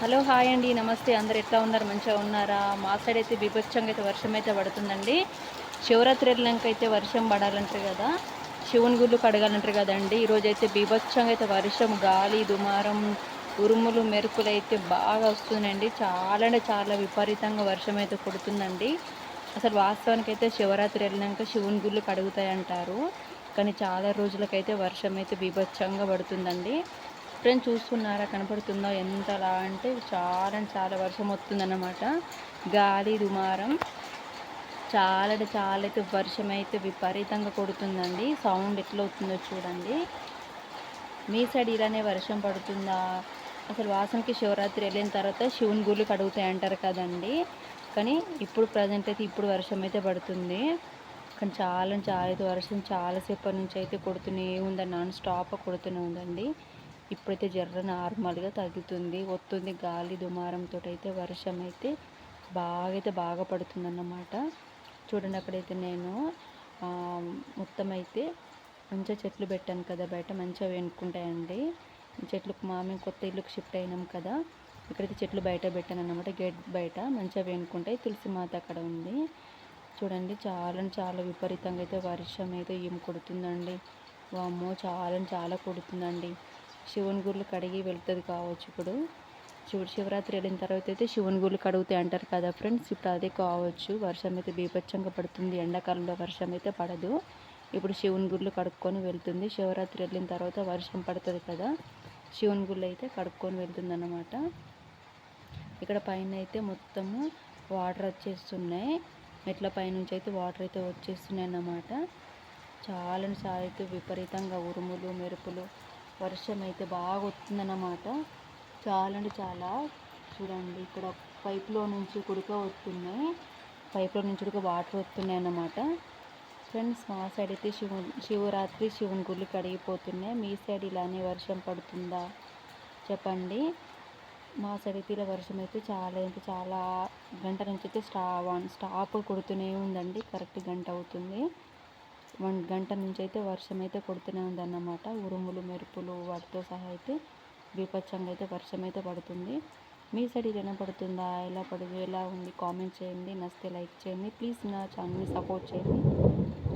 Hello hi అండి. నమస్తే. అందరు ఎట్లా ఉన్నారు? మంచిగా ఉన్నారా? మా సైడ్ అయితే బీభత్సంగా అయితే వర్షం అయితే పడుతుందండి. శివరాత్రి వెళ్ళాక అయితే వర్షం పడాలంటారు కదా. శివుని గుళ్ళు కడగాలంటారు కదండి. ఈరోజైతే బీభత్సంగా అయితే వర్షం గాలి దుమారం ఉరుములు మెరుపులు అయితే బాగా వస్తుందండి చాలా అంటే చాలా విపరీతంగా వర్షం అయితే కొడుతుందండి. అసలు వాస్తవానికి అయితే శివరాత్రి వెళ్ళినాక శివుని గుళ్ళు కడుగుతాయి అంటారు కానీ చాలా రోజులకైతే వర్షం అయితే బీభత్సంగా పడుతుందండి. ఫ్రెండ్స్ చూస్తున్నారా? కనపడుతుందో? ఎంతలా? అంటే చాలా అంటే చాలా వర్షం వస్తుందన్నమాట. గాలి దుమారం. చాలా అంటే చాలా అయితే వర్షం అయితే విపరీతంగా కొడుతుందండి. సౌండ్ ఎట్లా అవుతుందో చూడండి. మీ సైడ్ ఇలానే వర్షం పడుతుందా? అసలు వాసనకి శివరాత్రి వెళ్ళిన తర్వాత శివుని గుళ్ళు కడుగుతాయి అంటారు కదండి. కానీ ఇప్పుడు ప్రజెంట్ అయితే ఇప్పుడు వర్షం అయితే పడుతుంది. కానీ చాలా చాలా అయితే వర్షం చాలాసేపటి నుంచి అయితే కొడుతూనే ఉందండి. నాన్ స్టాప్ కొడుతూనే ఉందండి. ఇప్పుడైతే జర్ర నార్మల్గా తగ్గుతుంది. వస్తుంది గాలి దుమారంతో అయితే వర్షం అయితే బాగా అయితే బాగా పడుతుందన్నమాట. చూడండి అక్కడైతే నేను మొత్తం అయితే మంచిగా చెట్లు పెట్టాను కదా బయట మంచిగా వెనుకుంటాయండి చెట్లకు మా మేము కొత్త ఇల్లుకి షిఫ్ట్ అయినాం కదా ఇక్కడైతే చెట్లు బయట పెట్టాను అనమాట గేట్ బయట మంచిగా వెనుకుంటాయి తులసి మాత అక్కడ ఉంది. చూడండి చాలా చాలా విపరీతంగా అయితే వర్షం అయితే ఏం కొడుతుందండి. వామ్మో చాలా చాలా కొడుతుందండి. శివుని గుళ్ళు కడిగి వెళ్తుంది కావచ్చు ఇప్పుడు. శివుడు శివరాత్రి వెళ్ళిన తర్వాత అయితే శివుని గుళ్ళు కడుగుతాయి అంటారు కదా ఫ్రెండ్స్. ఇప్పుడు అదే కావచ్చు. వర్షం అయితే బీభత్సంగా పడుతుంది. ఎండాకాలంలో వర్షం అయితే పడదు. ఇప్పుడు శివుని గుళ్ళు కడుక్కొని వెళ్తుంది. శివరాత్రి వెళ్ళిన తర్వాత వర్షం పడుతుంది కదా. శివుని గుళ్ళు అయితే కడుక్కొని వెళ్తుంది అన్నమాట ఇక్కడ పైన అయితే మొత్తము వాటర్ వచ్చేస్తున్నాయి. మెట్ల పైనుంచి అయితే వాటర్ అయితే వచ్చేస్తున్నాయి అన్నమాట. చాలా చాలా అయితే విపరీతంగా ఉరుములు మెరుపులు వర్షం అయితే బాగా వస్తుందన్నమాట. చాలా అంటే చాలా. చూడండి ఇక్కడ పైప్లో నుంచి కుడుక వస్తున్నాయి. పైప్లో నుంచి కుడుక వాటర్ వస్తున్నాయి అన్నమాట. ఫ్రెండ్స్ మా సైడ్ అయితే శివు శివరాత్రి శివుని గుళ్ళు కడిగిపోతున్నాయి. మీ సైడ్ ఇలానే వర్షం పడుతుందా? చెప్పండి. మా సైడ్ అయితే ఇలా వర్షం అయితే చాలా అయితే చాలా. గంట నుంచి అయితే స్టా స్టాప్ కొడుతూనే ఉందండి. కరెక్ట్ గంట అవుతుంది. వన్ గంట నుంచి అయితే వర్షం అయితే కొడుతూనే ఉందన్నమాట. ఉరుములు మెరుపులు వాటితో సహా అయితే బీపచ్చంగా అయితే వర్షం అయితే పడుతుంది. మీ సైడ్ ఇది ఎలా పడుతుందా? ఎలా పడుతుంది ఎలా ఉంది? కామెంట్ చేయండి. నచ్చితే లైక్ చేయండి. ప్లీజ్ నా ఛానల్ని సపోర్ట్ చేయండి.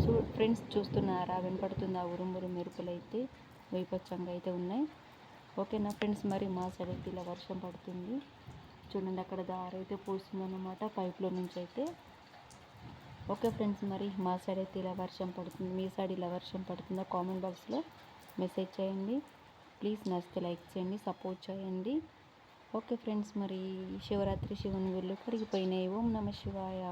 సో ఫ్రెండ్స్ చూస్తున్నారా? వినపడుతుందా? ఉరుములు మెరుపులు అయితే బీపచ్చంగా అయితే ఉన్నాయి. ఓకేనా ఫ్రెండ్స్? మరి మా సైడ్ అయితే ఇలా వర్షం పడుతుంది. చూడండి అక్కడ దారి అయితే పోస్తుందన్నమాట. పైప్లో నుంచి అయితే ఓకే ఫ్రెండ్స్ మరి మా సైడ్ అయితే ఇలా వర్షం పడుతుంది. మీ సైడ్ ఇలా వర్షం పడుతుందో? కామెంట్ బాక్స్లో మెసేజ్ చేయండి. ప్లీజ్ నచ్చితే లైక్ చేయండి సపోర్ట్ చేయండి. ఓకే ఫ్రెండ్స్ మరి శివరాత్రి శివుని వీళ్ళు కడిగిపోయినాయి ఓం నమ శివాయ.